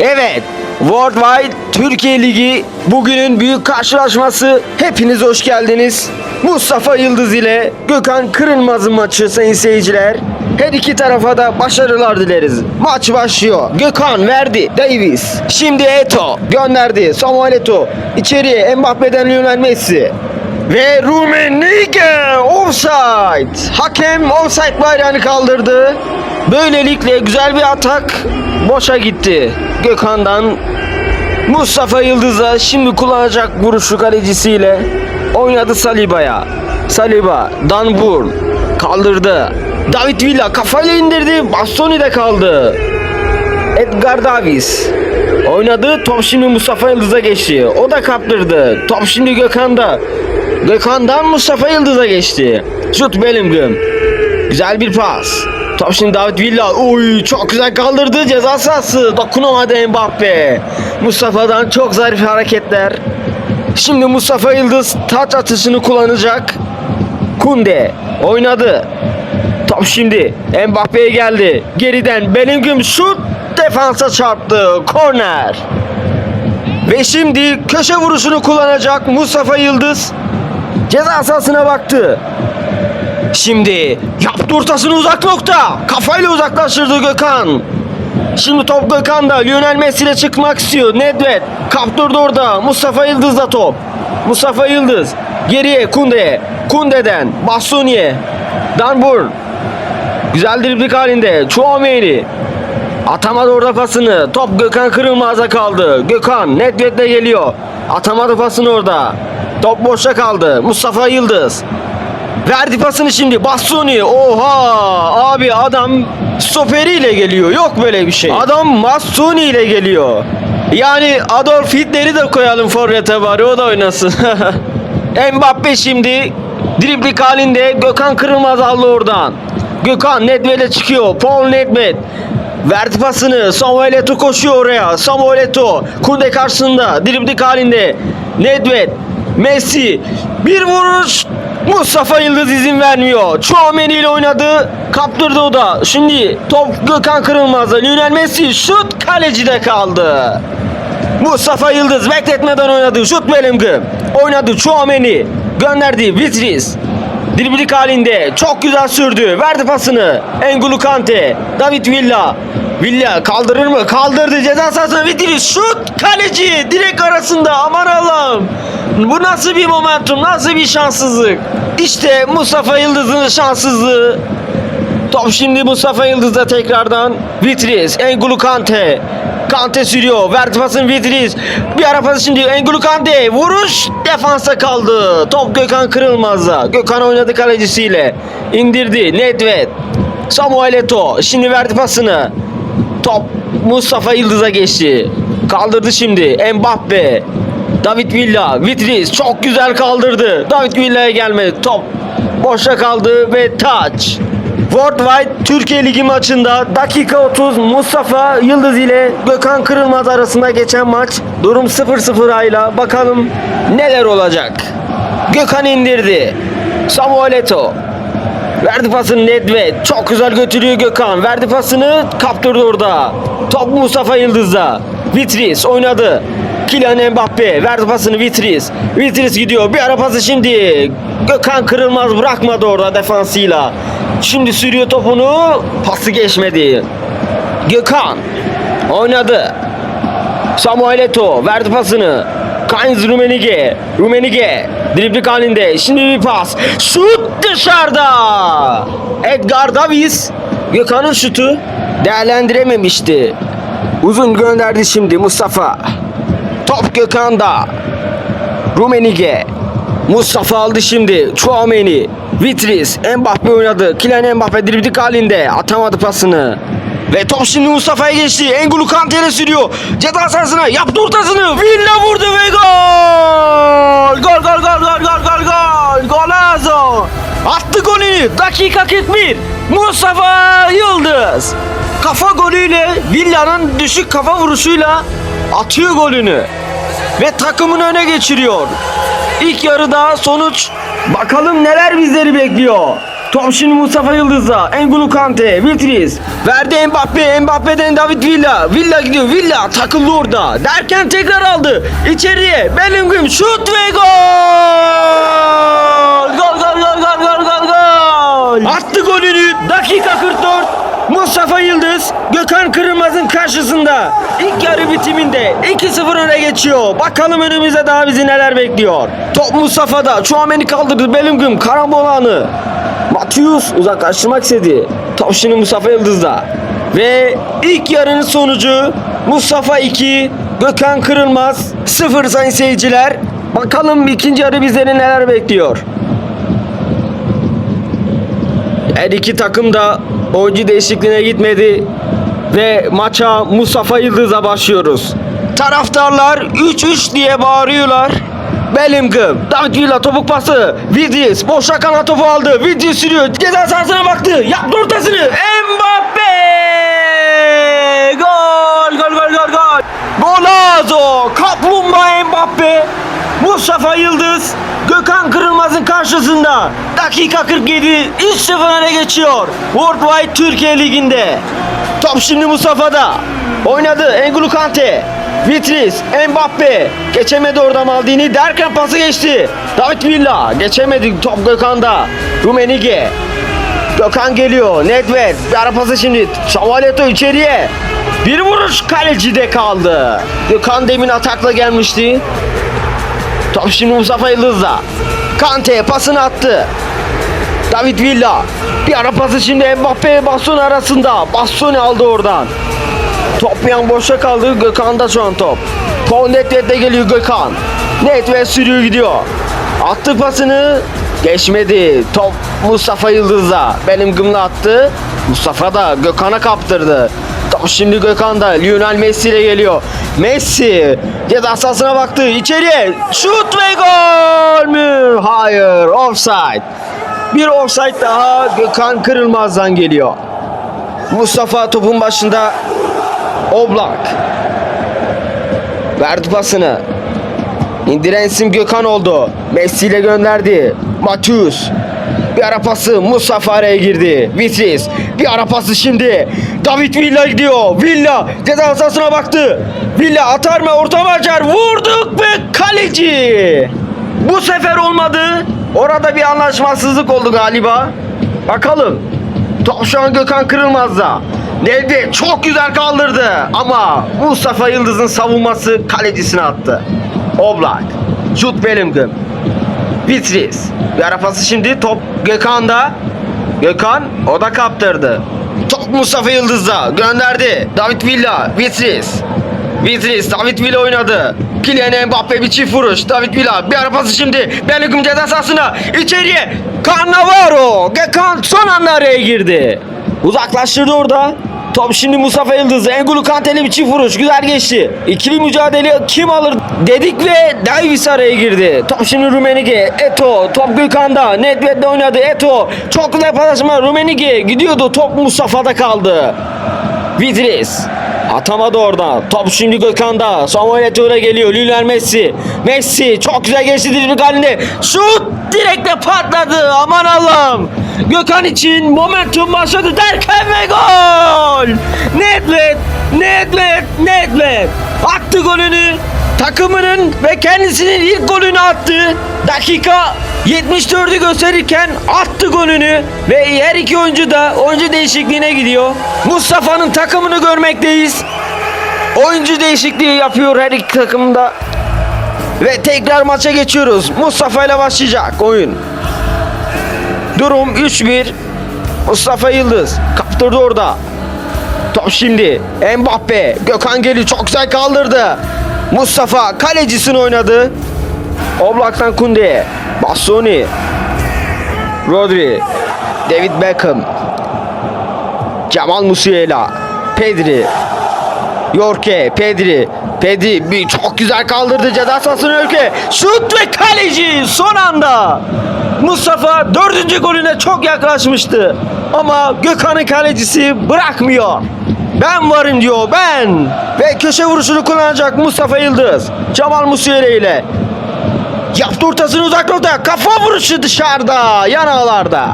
Evet, Worldwide Türkiye Ligi bugünün büyük karşılaşması. Hepiniz hoş geldiniz. Mustafa Yıldız ile Gökhan Kırılmaz'ın maçı sayın seyirciler. Her iki tarafa da başarılar dileriz. Maç başlıyor. Gökhan verdi. Davis. Şimdi Eto gönderdi. Samuel Eto. İçeriye Mbappe'den Lionel Messi. Ve Rumenige offside. Hakem offside bayrağını kaldırdı. Böylelikle güzel bir atak boşa gitti. Gökhan'dan Mustafa Yıldız'a şimdi kullanacak vuruşu kalecisiyle oynadı Saliba'ya. Saliba, Danburn kaldırdı. David Villa kafayla indirdi. Bastoni de kaldı. Edgar Davis oynadı. Top şimdi Mustafa Yıldız'a geçti. O da kaptırdı. Top şimdi Gökhan'da. Gökhan'dan Mustafa Yıldız'a geçti. Şut Bellingham. Güzel bir pas. Top şimdi David Villa. Oy çok güzel kaldırdı. Ceza sahası. Dokunamadı Mbappe. Mustafa'dan çok zarif hareketler. Şimdi Mustafa Yıldız taç atışını kullanacak. Kunde oynadı. Top şimdi Mbappe'ye geldi. Geriden Bellingham şut defansa çarptı. Korner. Ve şimdi köşe vuruşunu kullanacak Mustafa Yıldız. Ceza sahasına baktı. Şimdi yaptı ortasını uzak nokta. Kafayla uzaklaştırdı Gökhan. Şimdi top Gökhan'da. Lionel Messi ile çıkmak istiyor. Nedved kaptırdı orada. Mustafa Yıldız'da top. Mustafa Yıldız geriye Kunde'ye. Kunde'den Bastoni'ye. Danburn. Güzel driblik halinde. Chouameni. Atamadı orada pasını. Top Gökhan Kırılmaz'a kaldı. Gökhan Nedved'le geliyor. Atamadı pasını orada. Top boşta kaldı. Mustafa Yıldız. Verdi pasını şimdi Bastoni. Oha abi adam stoperiyle geliyor. Yok böyle bir şey. Adam Bastoni ile geliyor. Yani Adolf Hitler'i de koyalım forvete bari o da oynasın. Mbappe şimdi driblik halinde Gökhan Kırılmaz aldı oradan. Gökhan Nedved'e çıkıyor. Paul Nedved. Verdi pasını. Samuel Eto'o koşuyor oraya. Samuel Eto'o. Kunde karşısında. Driblik halinde. Nedved. Messi. Bir vuruş. Mustafa Yıldız izin vermiyor. Chouameni ile oynadı. Kaptırdı o da. Şimdi top Gökhan Kırılmaz'da. Lionel Messi şut kalecide kaldı. Mustafa Yıldız bekletmeden oynadı. Şut Bellingham. Oynadı Chouameni. Gönderdi Vitris. Driblik halinde çok güzel sürdü. Verdi pasını. Engulu Kante. David Villa. Villa kaldırır mı? Kaldırdı ceza sahasına Vitris. Şut kaleci. Direkt arasında. Aman Allah'ım. Bu nasıl bir momentum? Nasıl bir şanssızlık? İşte Mustafa Yıldız'ın şanssızlığı. Top şimdi Mustafa Yıldız'da tekrardan. Vitris, Engulu Kante. Kante sürüyor. Verdi pasını Vitris. Bir ara pası şimdi Engulu Kante. Vuruş defansa kaldı. Top Gökhan Kırılmaz'da. Gökhan oynadı kalecisiyle. İndirdi. Nedved. Samuel Eto'o. Şimdi verdi pasını. Top Mustafa Yıldız'a geçti. Kaldırdı şimdi. Mbappe. David Villa. Vitris çok güzel kaldırdı. David Villa'ya gelmedi. Top boşta kaldı ve taç. Worldwide Türkiye Ligi maçında dakika 30 Mustafa Yıldız ile Gökhan Kırılmaz arasında geçen maç durum 0-0 ayla bakalım neler olacak. Gökhan indirdi. Samuel Eto'o Verdi pasını Nedved. Çok güzel götürüyor Gökhan. Verdi pasını kaptırdı orada. Top Mustafa Yıldız'da. Vitris oynadı. Kylian Mbappe verdi pasını Vitris. Vitris gidiyor. Bir ara pası şimdi. Gökhan kırılmaz bırakmadı orada defansıyla. Şimdi sürüyor topunu. Pası geçmedi. Gökhan oynadı. Samuel Eto'o verdi pasını. Kainz Rumenige. Rumenige. Driblik halinde. Şimdi bir pas. Şut dışarıda. Edgar Davis. Gökhan'ın şutu değerlendirememişti. Uzun gönderdi şimdi Mustafa. Top Gökhan'da. Rumenige. Mustafa aldı şimdi. Chouameni. Vitris. Mbappe oynadı. Kylian Mbappe driblik halinde. Atamadı pasını. Ve top şimdi Mustafa'ya geçti. Engulu Kante'ye sürüyor. Ceza sahasına yaptı ortasını. Villa vurdu ve gol! Gol gol gol gol gol gol gol! Golazo! Attı golünü. Dakika 41. Mustafa Yıldız. Kafa golüyle Villa'nın düşük kafa vuruşuyla atıyor golünü. Ve takımını öne geçiriyor. İlk yarıda sonuç bakalım neler bizleri bekliyor. Top şimdi Mustafa Yıldız'da. Engulu Kante, Vitris. Verdi Mbappe, Mbappe'den David Villa. Villa gidiyor, Villa takıldı orada. Derken tekrar aldı. İçeriye Bellingham şut ve gol! Gol, gol, gol, gol, gol, gol, gol! Attı golünü. Dakika 44. Mustafa Yıldız Gökhan Kırılmaz'ın karşısında ilk yarı bitiminde 2-0 öne geçiyor. Bakalım önümüzde daha bizi neler bekliyor. Top Mustafa'da. Chouameni kaldırdı. Bellingham karambol anı. Matius uzaklaştırmak istedi. Top şimdi Mustafa Yıldız'da. Ve ilk yarının sonucu Mustafa 2, Gökhan Kırılmaz 0 sayın seyirciler. Bakalım ikinci yarı bizleri neler bekliyor. Her iki takım da oyuncu değişikliğine gitmedi ve maça Mustafa Yıldız'a başlıyoruz. Taraftarlar 3-3 diye bağırıyorlar. Bellingham, David Villa topuk pası, Vidis boşa kalan topu aldı. Vidis sürüyor, ceza sahasına baktı, yaptı ortasını. Mbappe! Gol, gol, gol, gol, gol. Golazo, Kaplumbağa Mbappe. Mustafa Yıldız Gökhan Kırılmaz'ın karşısında dakika 47 3-0 öne geçiyor. Worldwide Türkiye Ligi'nde. Top şimdi Mustafa'da. Oynadı Engulu Kante Vitris, Mbappe. Geçemedi orada Maldini. Derken pası geçti. David Villa geçemedi top Gökhan'da. Rumenige Gökhan geliyor Nedved. Bir ara pası şimdi. Şavaleto içeriye. Bir vuruş kalecide kaldı. Gökhan demin atakla gelmişti Top şimdi Mustafa Yıldız'da. Kante pasını attı. David Villa. Bir ara pası şimdi Mbappe ve Bastoni arasında. Bastoni aldı oradan. Top bir an boşa kaldı. Gökhan'da şu an top. Paul Nedved'de geliyor Gökhan. Nedved sürüyor gidiyor. Attı pasını. Geçmedi. Top Mustafa Yıldız'da. Benim gımla attı. Mustafa da Gökhan'a kaptırdı. Şimdi Gökhan'da. Lionel Messi ile geliyor. Messi ceza sahasına baktı. İçeriye şut ve gol mü? Hayır. Offside. Bir offside daha Gökhan Kırılmaz'dan geliyor. Mustafa topun başında Oblak. Verdi pasını. İndiren isim Gökhan oldu. Messi ile gönderdi. Matius. Bir ara pası Mustafa araya girdi. Vitris. Bir ara pası şimdi. David Villa gidiyor. Villa ceza sahasına baktı. Villa atar mı? Orta açar. Vurduk ve kaleci. Bu sefer olmadı. Orada bir anlaşmazsızlık oldu galiba. Bakalım. Top şu an Gökhan Kırılmaz'da. Nevdi çok güzel kaldırdı ama Mustafa Yıldız'ın savunması kalecisine attı. Oblak, Jude Bellingham, Vitris. Bir ara pası şimdi top Gökhan'da. Gökhan o da kaptırdı. Top Mustafa Yıldız'da gönderdi. David Villa, Vitris. Vitris, David Villa oynadı. Kylian Mbappe bir çift vuruş. David Villa bir ara pası şimdi. Bellingham ceza sahasına. içeriye. Cannavaro. Gökhan son anda araya girdi. Uzaklaştırdı orada. Top şimdi Mustafa Yıldız. Engulu Kante'li bir çift vuruş. Güzel geçti. İkili mücadele kim alır dedik ve Davis araya girdi. Top şimdi Rumenige. Eto. Top Gökhan'da. Nedved'de oynadı. Eto. Çok güzel paylaşma. Rumenige gidiyordu. Top Mustafa'da kaldı. Vidris. Atamadı orada. Top şimdi Gökhan'da. Samuel Eto'ya geliyor. Lionel Messi. Messi çok güzel geçti dribling halinde. Şut direkte patladı. Aman Allah'ım. Gökhan için momentum başladı derken ve gol. Nedved, Nedved, Nedved. Attı golünü. Takımının ve kendisinin ilk golünü attı. Dakika 74'ü gösterirken attı golünü ve her iki oyuncu da oyuncu değişikliğine gidiyor. Mustafa'nın takımını görmekteyiz. Oyuncu değişikliği yapıyor her iki takımda. Ve tekrar maça geçiyoruz. Mustafa ile başlayacak oyun. Durum 3-1. Mustafa Yıldız kaptırdı orada. Top şimdi Mbappe. Gökhan geliyor çok güzel kaldırdı. Mustafa kalecisini oynadı. Oblak'tan Kunde'ye. Bastoni. Rodri. David Beckham. Cemal Musiala. Pedri. Yorke, Pedri. Pedri bir çok güzel kaldırdı ceza sahasını Yorke. Şut ve kaleci son anda. Mustafa dördüncü golüne çok yaklaşmıştı. Ama Gökhan'ın kalecisi bırakmıyor. Ben varım diyor ben. Ve köşe vuruşunu kullanacak Mustafa Yıldız. Cemal Musiala ile. Yaptı ortasını uzak. Kafa vuruşu dışarıda. Yan ağlarda.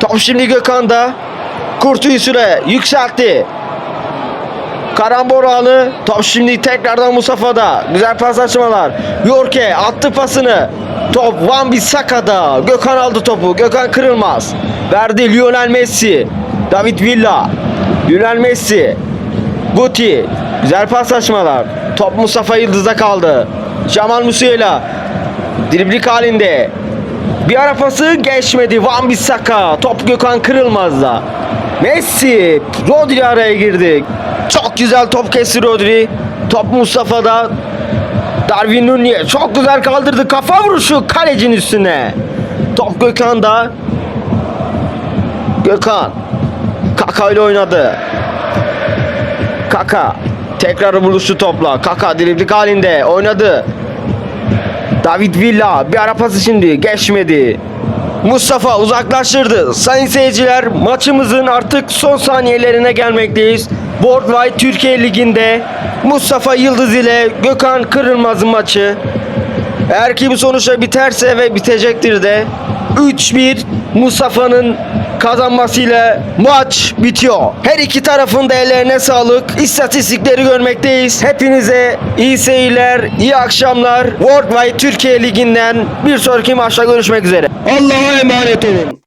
Top şimdi Gökhan'da. Kurtu'yu süre yükseltti. Karambol anı. Top şimdi tekrardan Mustafa'da. Güzel pas açmalar. Yorke attı pasını. Top Van Bissaka'da. Gökhan aldı topu. Gökhan kırılmaz. Verdi Lionel Messi. David Villa. Lionel Messi. Guti. Güzel pas açmalar. Top Mustafa Yıldız'da kaldı. Jamal Musiala. Driblik halinde. Bir ara pası geçmedi. Van Bissaka. Top Gökhan Kırılmaz'da. Messi. Rodri araya girdi. Çok güzel top kesti Rodri. Top Mustafa'da. Darwin Nunez çok güzel kaldırdı. Kafa vuruşu kalecinin üstüne. Top Gökhan'da. Gökhan. Kaka ile oynadı. Kaka. Tekrar buluştu topla. Kaka driblik halinde oynadı. David Villa bir ara pası şimdi geçmedi. Mustafa uzaklaştırdı. Sayın seyirciler maçımızın artık son saniyelerine gelmekteyiz. Boardwide Türkiye Ligi'nde Mustafa Yıldız ile Gökhan Kırılmaz'ın maçı. Eğer ki bu sonuçta biterse ve bitecektir de 3-1 Mustafa'nın kazanmasıyla maç bitiyor. Her iki tarafın da ellerine sağlık. İstatistikleri görmekteyiz. Hepinize iyi seyirler, iyi akşamlar. Worldwide Türkiye Ligi'nden bir sonraki maçta görüşmek üzere. Allah'a emanet olun.